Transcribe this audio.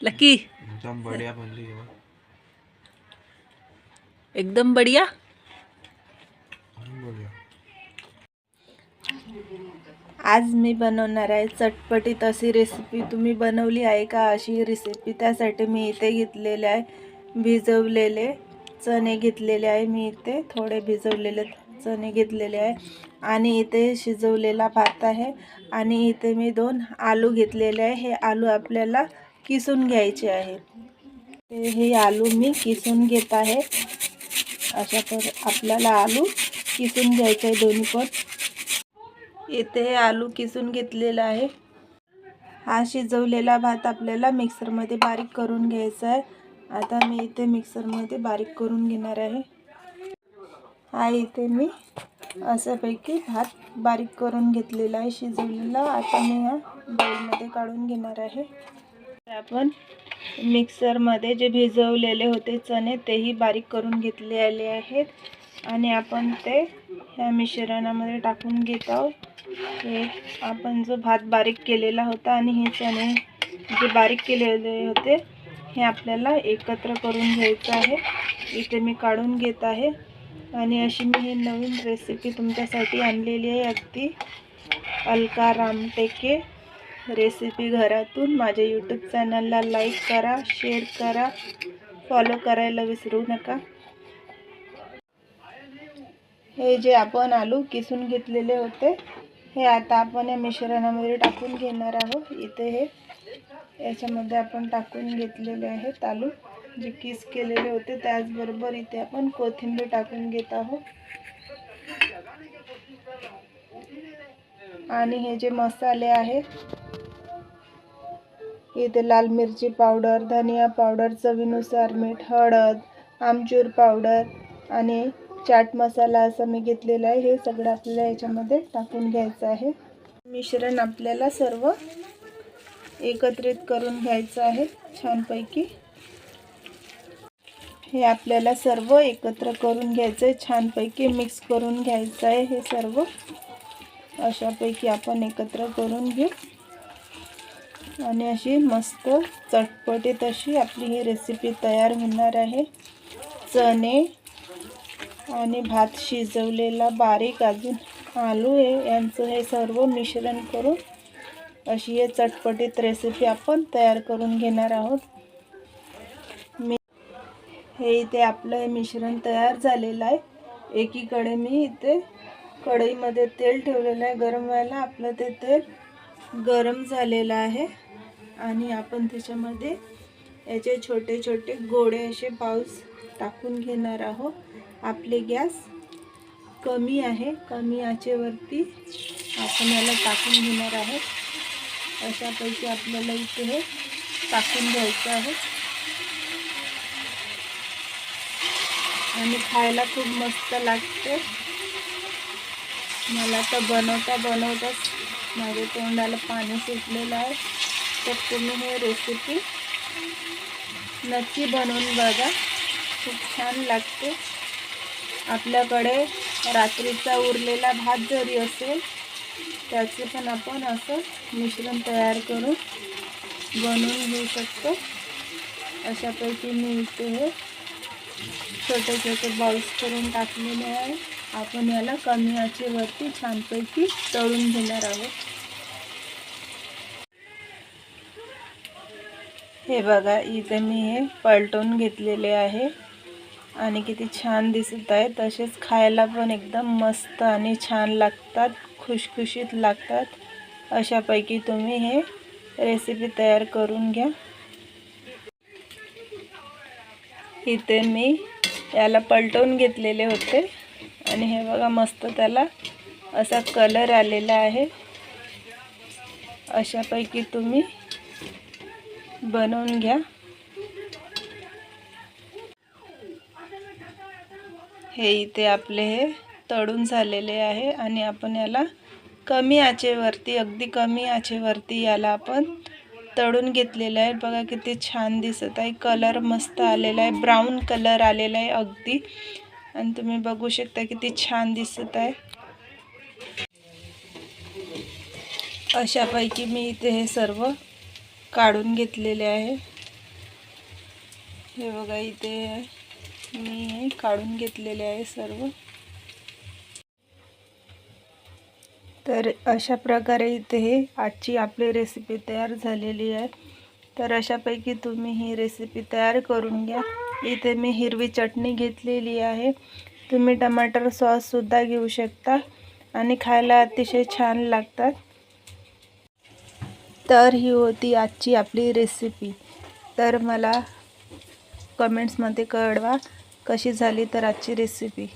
Lucky. एकदम बढिया बनली एकदम बढिया. आज मी बनवणार आहे चटपटीत अशी रेसिपी तुम्ही बनवली आहे का? अशी रेसिपी त्यासाठी मी इथे घेतलेले आहे. भिजवलेले चणे घेतलेले आहे मी इथे. थोडे भिजवलेले चणे घेतलेले आहे. आणि इथे शिजवलेला भात आहे. आणि इथे मी दोन आलू घेतलेले आहे. हे आलू आपल्याला किसून घ्यायचे आहेत ते हे आलू मी किसून घेत आहे. अशा तर आपल्याला आलू किसून घ्यायचे आहे दोन्ही पण. इथे हे आलू किसून घेतलेला आहे. हा शिजवलेला भात आपल्याला मिक्सरमध्ये बारीक करून घ्यायचा आहे. आता मी इथे मिक्सरमध्ये बारीक करून घेणार आहे. हा इथे मी अशापैकी भात बारीक करून घेतलेला आहे शिजवलेला. आता मी हा बाउलमध्ये काढून घेणार आहे. आपण मिक्सरमध्ये जे भिजवलेले होते चणे तेही बारीक करून घेतले आले आहेत. आणि आपण ते ह्या मिश्रणामध्ये टाकून घेत आहोत. हे आपण जो भात बारीक केलेला होता आणि हे चणे जे बारीक केलेले होते हे आपल्याला एकत्र करून घ्यायचं आहे. इथे मी काढून घेत आहे. आणि अशी मी ही नवीन रेसिपी तुमच्यासाठी आणलेली आहे. अगदी अलका रामटेके. रेसिपी घरातून माझ्या यूट्यूब चॅनलला लाईक करा शेअर करा फॉलो करायला विसरू नका. हे जे आपण आलू किसून घेतलेले होते हे आता आपण या मिश्रणामध्ये टाकून घेणार आहोत. इथे हे याच्यामध्ये आपण टाकून घेतलेले आहेत आलू. जे किस केलेले होते त्याचबरोबर इथे आपण कोथिंबीर टाकून घेत आहोत. आणि हे जे मसाले आहेत इथे लाल मिरची पावडर धनिया पावडर चवीनुसार मीठ हळद आमचूर पावडर आणि चाट मसाला असं मी घेतलेला आहे. हे सगळं आपल्याला याच्यामध्ये टाकून घ्यायचं आहे. मिश्रण आपल्याला सर्व एकत्रित करून घ्यायचं आहे छानपैकी. हे आपल्याला सर्व एकत्र करून घ्यायचं आहे छानपैकी मिक्स करून घ्यायचं आहे. हे सर्व अशापैकी आपण एकत्र करून घेऊ. आणि अशी मस्त चटपटीत अशी आपली ही रेसिपी तयार होणार आहे. चणे आणि भात शिजवलेला बारीक अजून आलू आहे यांचं हे सर्व मिश्रण करून अशी हे चटपटीत रेसिपी आपण तयार करून घेणार आहोत. मी हे इथे आपलं हे मिश्रण तयार झालेलं आहे. एकीकडे मी इथे कढईमध्ये तेल ठेवलेलं आहे. गरम व्हायला आपलं ते तेल गरम झालेलं आहे. आणि आपण त्याच्यामध्ये याचे छोटे छोटे गोडे असे पाऊस टाकून घेणार आहोत. आपले गॅस कमी आहे. कमी आचेवरती आपण याला टाकून घेणार आहोत. अशापैकी आपल्याला इथे हे टाकून घ्यायचं आहे. आणि खायला खूप मस्त लागते. मला तर बनवता बनवताच माझ्या तोंडाला पाणी सुटलेलं आहे. तर तुम्ही हे रेसिपी नक्की बनवून बघा. खूप छान लागते. आपल्याकडे रात्रीचा उरलेला भात जरी असेल त्याचे पण आपण असं मिश्रण तयार करून बनवून घेऊ शकतो. अशापैकी मी इथे हे छोटे छोटे बॉल्स करून टाकलेले आहे. आपण याला कमी आचेवरती छानपैकी तळून घेणार आहोत. हे बघा इथे मी हे पलटून घेतलेले आहे. आणि किती छान दिसत आहे. तसेच खायला पण एकदम मस्त आणि छान लागतात खुशखुशीत लागतात. अशापैकी तुम्ही हे रेसिपी तयार करून घ्या. इथे मी याला पलटवून घेतलेले होते. आणि हे बघा मस्त त्याला असा कलर आलेला आहे. अशापैकी तुम्ही बनवून घ्या. हे इथे आपले हे तळून झालेले आहे आणि आपण याला कमी आचेवरती अगदी कमी आचेवरती याला आपण तळून घेतलेलं आहे. बघा किती छान दिसत आहे. कलर मस्त आलेला आहे. ब्राऊन कलर आलेला आहे अगदी. आणि तुम्ही बघू शकता किती छान दिसत आहे. अशापैकी मी इथे हे सर्व काढून घेतलेले आहे. हे बघा इथे मी हे काढून घेतलेले आहे सर्व. तर अशा प्रकारे इथे हे आजची आपली रेसिपी तयार झालेली आहे. तर अशापैकी तुम्ही ही रेसिपी तयार करून घ्या. इथे मी हिरवी चटणी घेतलेली आहे. तुम्ही टमाटर सॉससुद्धा घेऊ शकता आणि खायला अतिशय छान लागतात. तर ही होती आजची आपली रेसिपी तर मला कमेंट्समध्ये कळवा कशी झाली तर आजची रेसिपी